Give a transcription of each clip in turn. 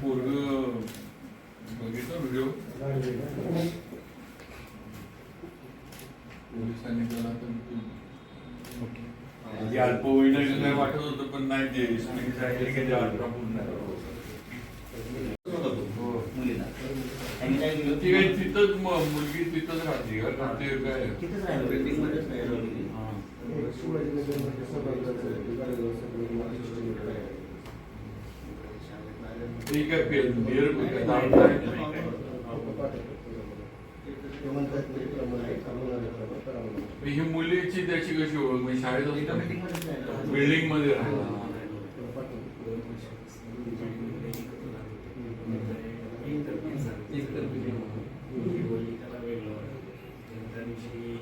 पोरग बघितलं व्हिडिओ पोलिसांनी त्याला ते अल्पवयीन वाटत होतं पण नाही ते अठरा पूर्ण आहे. हो. ती काय तिथंच म- मुलगी तिथंच राहते का? का ते काय? हा. ती काय काय? ही मुलीची त्याची कशी ओळख? म्हणजे शाळेत असताना? बिल्डिंगमध्ये राहिला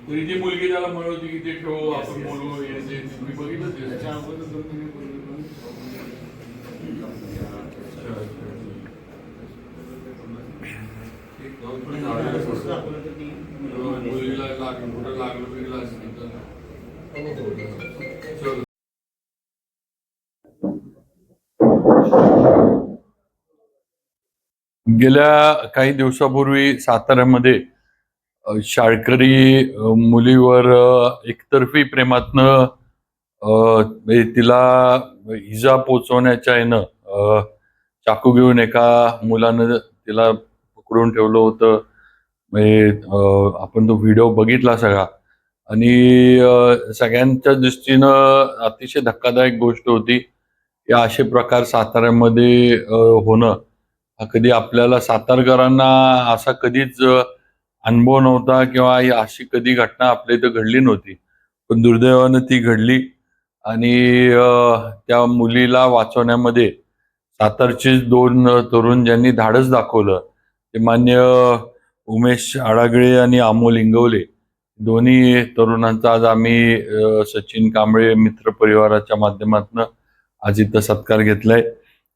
तरी ती मुलगी त्याला म्हणत होती की ते ठेव आपण बोलू हे. तुम्ही बघितलं लागलं. कुठं लागलं बिगलं असेल तर चल. गेल्या काही दिवसापूर्वी साताऱ्यामध्ये शाळकरी मुलीवर एकतर्फी प्रेमातनं म्हणजे तिला इजा पोचवण्याच्या येणं चाकू घेऊन एका मुलानं तिला पकडून ठेवलं होतं. म्हणजे आपण तो व्हिडिओ बघितला सगळा. आणि सगळ्यांच्या दृष्टीनं अतिशय धक्कादायक गोष्ट होती या असे प्रकार साताऱ्यामध्ये होणं. हा कधी आपल्याला सातारकरांना असा कधीच अनुभव नव्हता किंवा ही अशी कधी घटना आपल्या इथं घडली नव्हती. पण दुर्दैवानं ती घडली. आणि त्या मुलीला वाचवण्यामध्ये सातारचे दोन तरुण ज्यांनी धाडस दाखवलं ते मान्य उमेश आडागळे आणि अमोल इंगवले दोन्ही तरुणांचा आज आम्ही सचिन कांबळे मित्र परिवाराच्या माध्यमातून आज इथं सत्कार घेतलाय.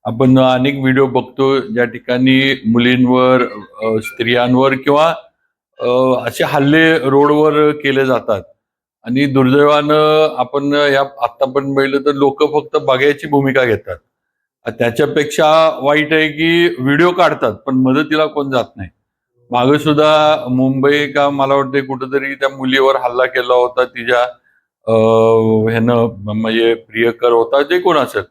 आपण अनेक व्हिडिओ बघतो. ज्या ठिकाणी मुलींवर स्त्रियांवर किंवा असे हल्ले रोडवर केले जातात. आणि दुर्दैवानं आपण या आता पण मिळलं तर लोक फक्त बघायची भूमिका घेतात. त्याच्यापेक्षा वाईट आहे की व्हिडिओ काढतात पण मदतीला कोण जात नाही. मागे सुद्धा मुंबई का मला वाटतं कुठंतरी त्या मुलीवर हल्ला केला होता तिच्या ह्यानं म्हणजे प्रियकर होता जे कोण असेल.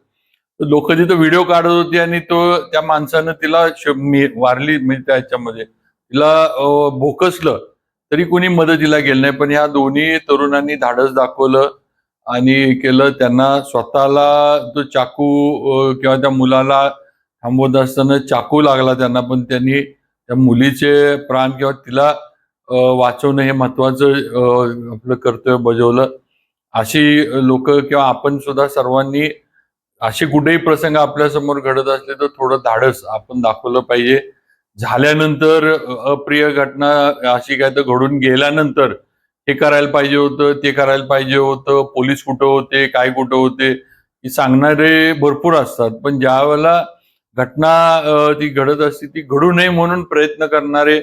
लोक तिथं व्हिडिओ काढत होती आणि तो त्या माणसानं तिला मी- वारली म्हणजे त्याच्यामध्ये. तिला भोकसलं तरी कोणी मदतीला गेलं नाही. पण ह्या दोन्ही तरुणांनी धाडस दाखवलं आणि केलं. त्यांना स्वतःला तो चाकू किंवा त्या मुलाला थांबवत असताना चाकू लागला त्यांना. पण त्यांनी त्या मुलीचे प्राण किंवा तिला वाचवणं हे महत्वाचं आपलं कर्तव्य बजावलं. अशी लोक किंवा आपण सुद्धा सर्वांनी असे कुठेही प्रसंग आपल्यासमोर घडत असले तर थोडं धाडस आपण दाखवलं पाहिजे. झाल्यानंतर अप्रिय घटना अशी काय तर घडून गेल्यानंतर हे करायला पाहिजे होतं ते करायला पाहिजे होतं पोलीस कुठं होते काय कुठं होते हे सांगणारे भरपूर असतात. पण ज्या वेळेला घटना ती घडत असते ती घडू नये म्हणून प्रयत्न करणारे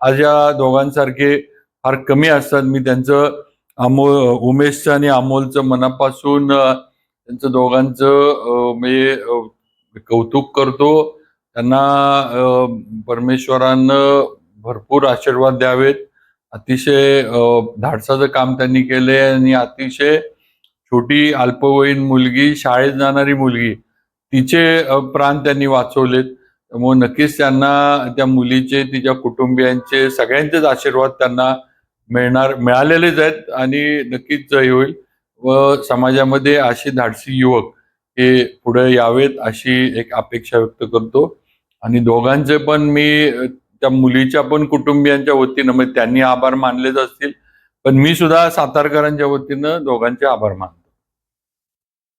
आज या दोघांसारखे फार कमी असतात. मी त्यांचं अमोल उमेशचं आणि अमोलचं मनापासून त्यांचं दोघांचं म्हणजे कौतुक करतो. त्यांना परमेश्वरानं भरपूर आशीर्वाद द्यावेत. अतिशय धाडसाचं काम त्यांनी केले आणि अतिशय छोटी अल्पवयीन मुलगी शाळेत जाणारी मुलगी तिचे प्राण त्यांनी वाचवलेत. त्यामुळे नक्कीच त्यांना त्या मुलीचे तिच्या कुटुंबियांचे सगळ्यांचेच आशीर्वाद त्यांना मिळणार मिळालेलेच आहेत आणि नक्कीच हे होईल. व समाजामध्ये असे धाडसी युवक ते पुढे यावेत अशी एक अपेक्षा व्यक्त करतो. आणि दोघांचे पण मी त्या मुलीच्या पण कुटुंबियांच्या वतीनं म्हणजे त्यांनी आभार मानलेच असतील पण मी सुद्धा सातारकरांच्या वतीनं दोघांचे आभार मानतो.